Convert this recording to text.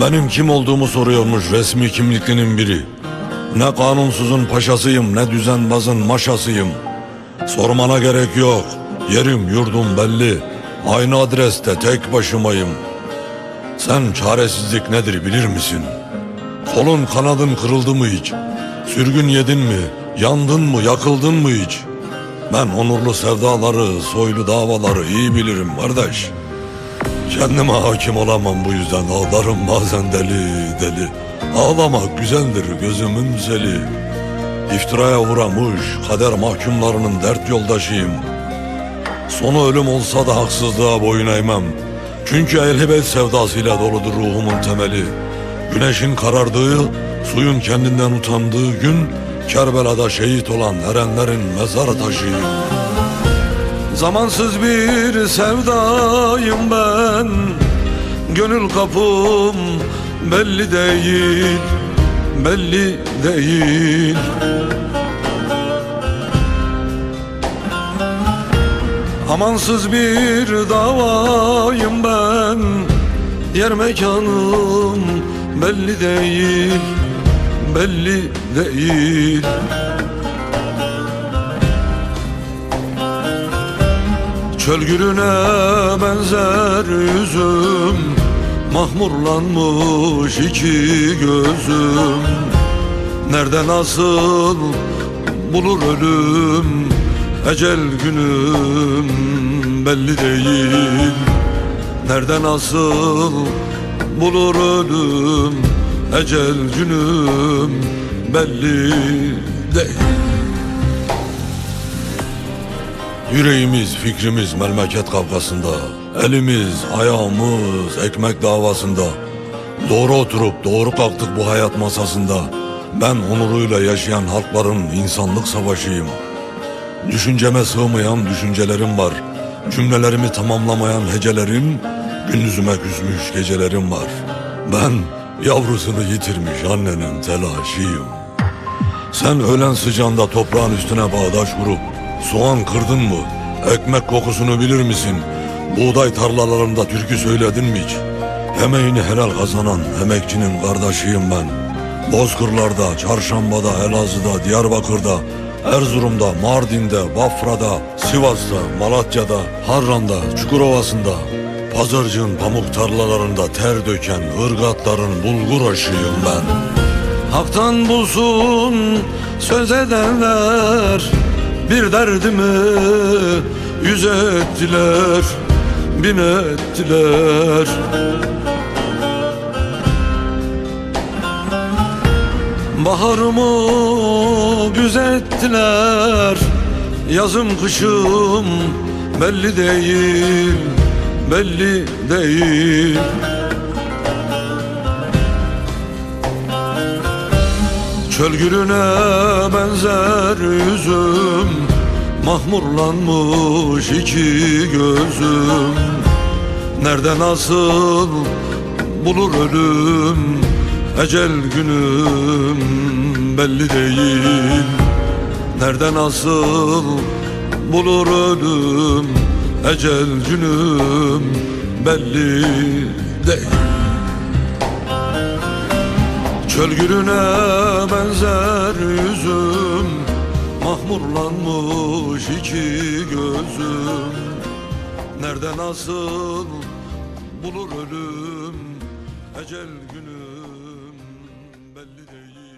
Benim kim olduğumu soruyormuş resmi kimliklinin biri. Ne kanunsuzun paşasıyım ne düzenbazın maşasıyım. Sormana gerek yok. Yerim yurdum belli. Aynı adreste tek başımayım. Sen çaresizlik nedir bilir misin? Kolun kanadın kırıldı mı hiç? Sürgün yedin mi? Yandın mı? Yakıldın mı hiç? Ben onurlu sevdaları, soylu davaları iyi bilirim kardeş. Kendime hakim olamam bu yüzden ağlarım bazen deli deli. Ağlamak güzeldir gözümün zeli. İftiraya uğramış kader mahkumlarının dert yoldaşıyım. Sonu ölüm olsa da haksızlığa boyun eğmem. Çünkü elhibet sevdasıyla doludur ruhumun temeli. Güneşin karardığı, suyun kendinden utandığı gün Kerbela'da şehit olan erenlerin mezar taşıyım. Zamansız bir sevdayım ben. Gönül kapım belli değil Belli değil. Amansız bir davayım ben. Yer mekanım belli değil Belli değil Çöl gülüne benzer yüzüm Mahmurlanmış iki gözüm. Nerede nasıl bulur ölüm Ecel günüm belli değil. Nerede nasıl bulur ölüm Ecel günüm belli değil Yüreğimiz, fikrimiz memleket kavgasında Elimiz, ayağımız ekmek davasında. Doğru oturup doğru kalktık bu hayat masasında. Ben onuruyla yaşayan halkların insanlık savaşıyım. Düşünceme sığmayan düşüncelerim var. Cümlelerimi tamamlamayan hecelerim Gündüzüme küsmüş gecelerim var. Ben yavrusunu yitirmiş annenin telaşıyım. Sen öğlen sıcağında toprağın üstüne bağdaş kurup soğan kırdın mı? Ekmek kokusunu bilir misin? Buğday tarlalarında türkü söyledin mi hiç? Emeğini helal kazanan emekçinin kardeşiyim ben. Bozkırlarda, Çarşamba'da, Elazığ'da, Diyarbakır'da, Erzurum'da, Mardin'de, Bafra'da, Sivas'ta, Malatya'da, Harran'da, Çukurova'sında, Pazarcığın pamuk tarlalarında ter döken ırgatların bulgur aşıyım ben. Hak'tan bulsun söz edenler Bir derdimi yüz ettiler Bin ettiler. Baharımı güzettiler Yazım kışım belli değil Belli değil Çöl gülüne benzer yüzüm Mahmurlanmış iki gözüm. Nerede nasıl bulur ölüm Ecel günüm belli değil. Nerede nasıl bulur ölüm Ecel günüm belli değil Çöl gülüne benzer yüzüm Mahmurlanmış iki gözüm. Nerede nasıl bulur ölüm Ecel günüm belli değil